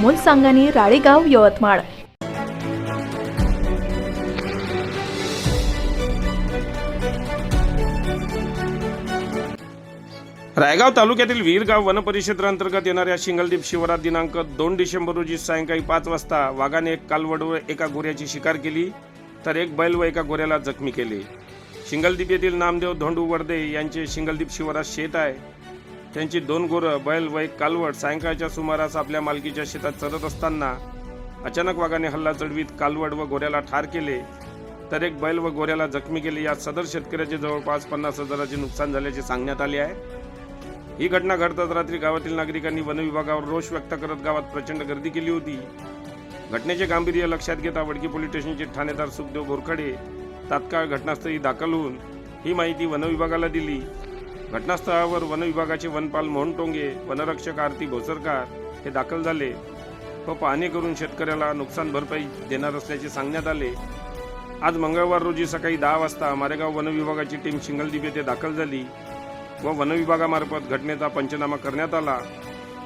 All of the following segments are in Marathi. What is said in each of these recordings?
अमोल सांगानी राळेगाव यवतमाळ. रायगाव तालुक्यातील वीरगाव वनपरिक्षेत्रांतर्गत येणाऱ्या शिंगलदीप शिवारात दिनांक दोन डिसेंबर रोजी सायंकाळी पाच वाजता वाघाने एक कालवडवर एका गोऱ्याची शिकार केली तर एक बैल व एका गोऱ्याला जखमी केले. शिंगलदीप येथील नामदेव धोंडू वर्दे यांचे शिंगलदीप शिवारात शेत आहे. त्यांची दोन गोरं बैल व एक कालवड सायंकाळच्या सुमारास आपल्या मालकीच्या शेतात चरत असताना अचानक वाघाने हल्ला चढवीत कालवड व गोऱ्याला ठार केले. तर एक बैल व गोऱ्याला जखमी केले. यात सदर शेतकऱ्याचे जवळपास पन्नास हजाराचे नुकसान झाल्याचे सांगण्यात आले आहे. ही घटना घडताच रात्री गावातील नागरिकांनी वनविभागावर रोष व्यक्त करत गावात प्रचंड गर्दी केली होती. घटनेचे गांभीर्य लक्षात घेता वडकी पोलीस स्टेशनचे ठाणेदार सुखदेव घोरखडे तात्काळ घटनास्थळी दाखल होऊन ही माहिती वनविभागाला दिली. घटनास्थळावर वनविभागाचे वनपाल मोहन टोंगे वनरक्षक आरती भोसरकार हे दाखल झाले. व पाहणी करून शेतकऱ्याला नुकसान भरपाई देणार असल्याचे सांगण्यात आले. आज मंगळवार रोजी सकाळी दहा वाजता मारेगाव वनविभागाची टीम शिंगलदीप येथे दाखल झाली व वनविभागामार्फत घटनेचा पंचनामा करण्यात आला.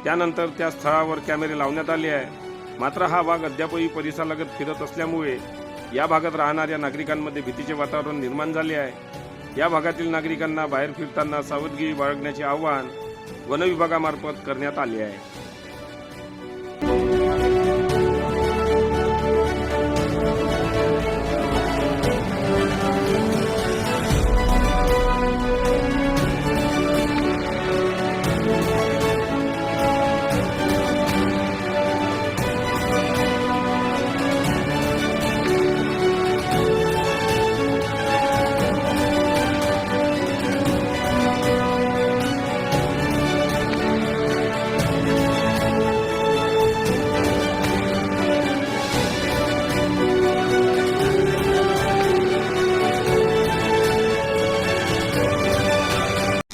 त्यानंतर त्या स्थळावर कॅमेरे लावण्यात आले आहे मात्र हा वाघ अद्यापही परिसरालगत फिरत असल्यामुळे या भागात राहणाऱ्या नागरिकांमध्ये भीतीचे वातावरण निर्माण झाले आहे. या भागातील नागरिकांना बाहेर फिरताना सावधगिरी बाळगण्याचे आवाहन वनविभागामार्फत करण्यात आले आहे.